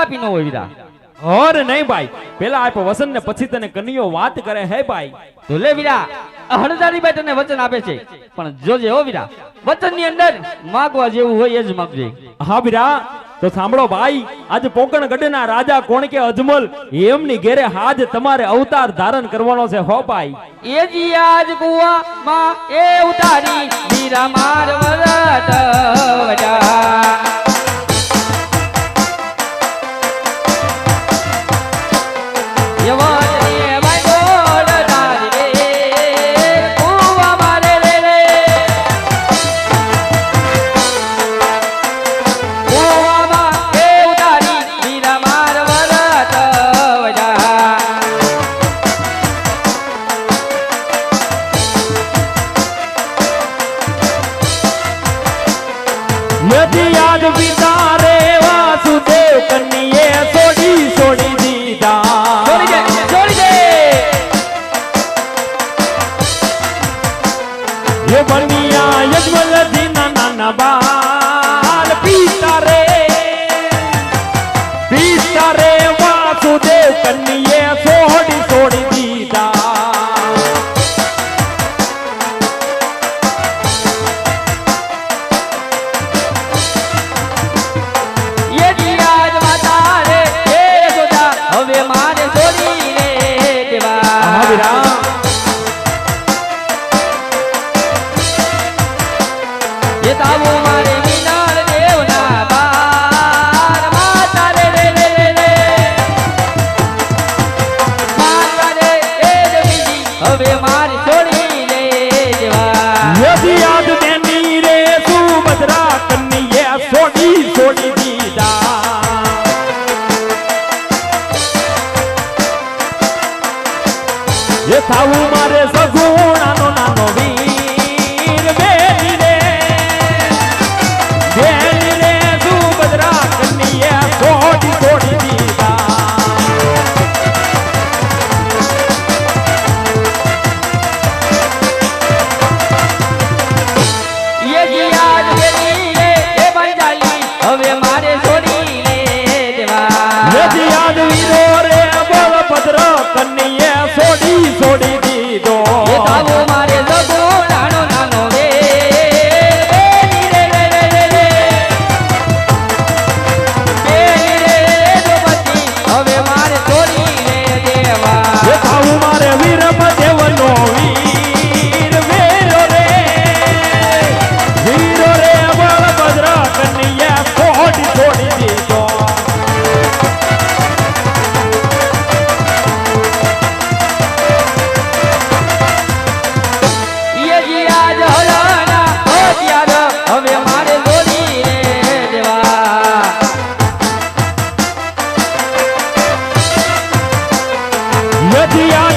આપી નો હોય વીરા હર નહીં ભાઈ. પેલા આપ વસન ને પછી તને કનિયો વાત કરે હે ભાઈ? તો લે વીરા ભાઈ તને વચન આપે છે. પણ જોજે હો વીરા વચનની અંદર માગવા જેવું હોય એ જ માગજે. હા વીરા તો સાંભળો ભાઈ, આજે પોકણ ગઢના રાજા કોણ કે અજમલ, એમની ઘેરે હાજ તમારે અવતાર ધારણ કરવાનો છે, હો ભાઈ. એ જી આજ કુવા માં એ ઉતારી, વીરા માર વરત Thank you. दिया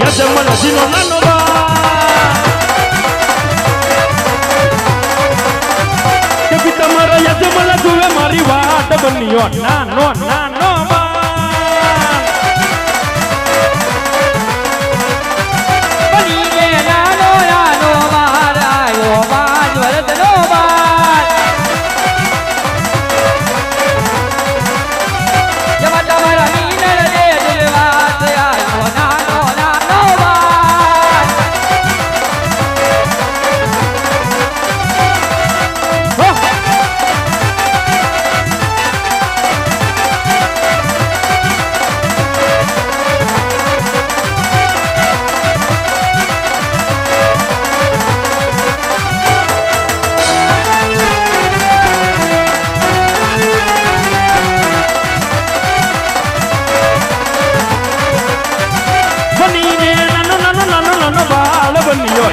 યજમન જીનો નાનો કે તમારા યજમન જુએ મારી વાટ બન્યો નાનો નાનો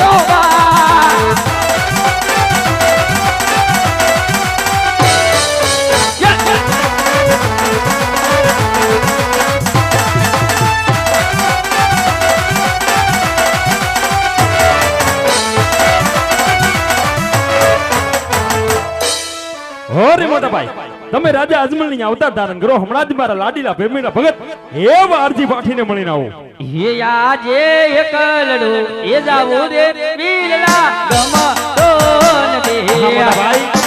Go. હો રે મોટા ભાઈ તમે રાજા અજમલની અવતાર ધારણ કરો હમણાં જ મારા લાડીલા ભેમીના ભગત એવા અરજી પાઠીને મળીને આવો. હે આજે એકલડું એ જાવું રે વીરલા ગમ તો ને ભાઈ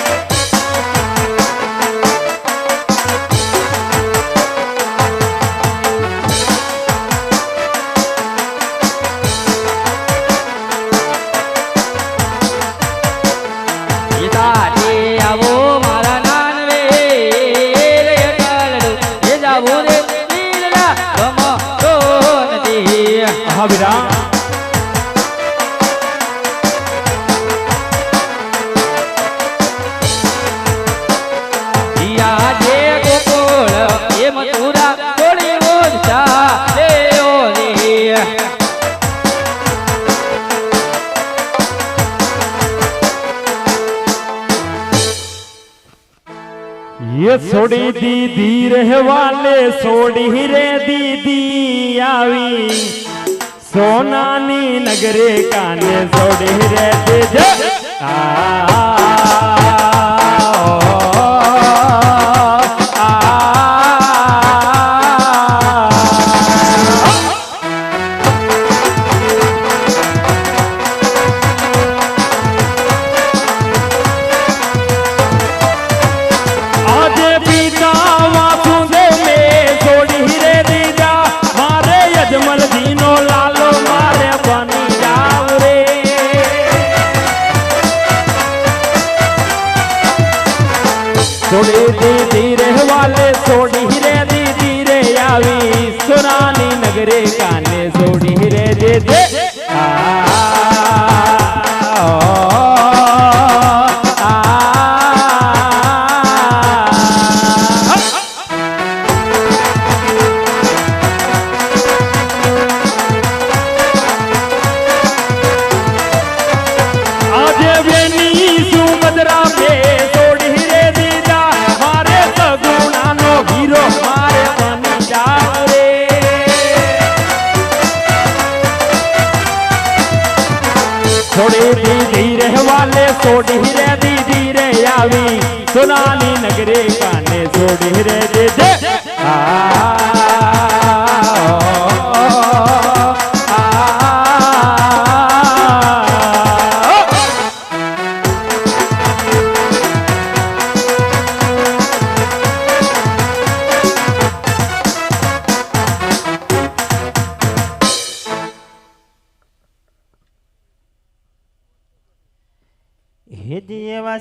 છોડી દીધી રહેવાલે છોડી રે દીદી આવી. સોનાની નગરે કાને છોડી રે દીધી. આ છોડી દીધી રહેવાલે છોડી રે દીધી રે આવી. સુરાની નગરે કાને છોડી રે દે દીધી રહેવાલે છોડી રે દીધી રે આવી. સોનાની નગરે કાને છોડી રે દે દે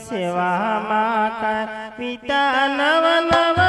સેવામાં પિતા નવ નવ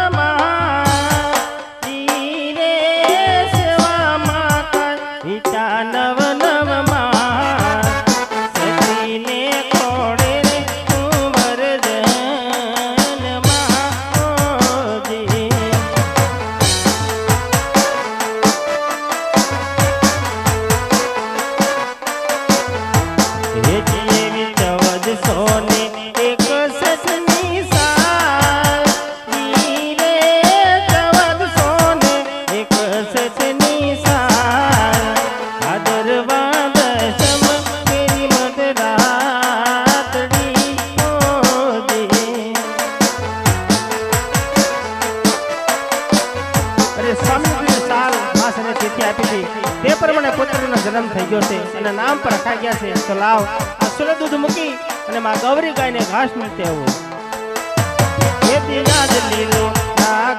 જે સ્વામીજીને સાલ ઘાસ જન્મ થઈ ગયો છે અને નામ પર રખાઈ આ સુર દૂધ મૂકી અને માં ગૌરી ગાયને ઘાસ મળતે આવું. લીલો, આ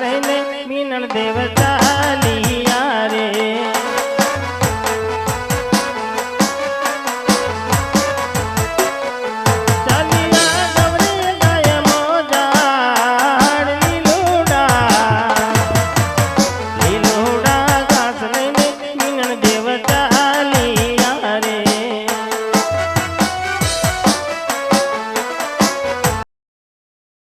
લઈને મીનણ દેવતા લિયા રે.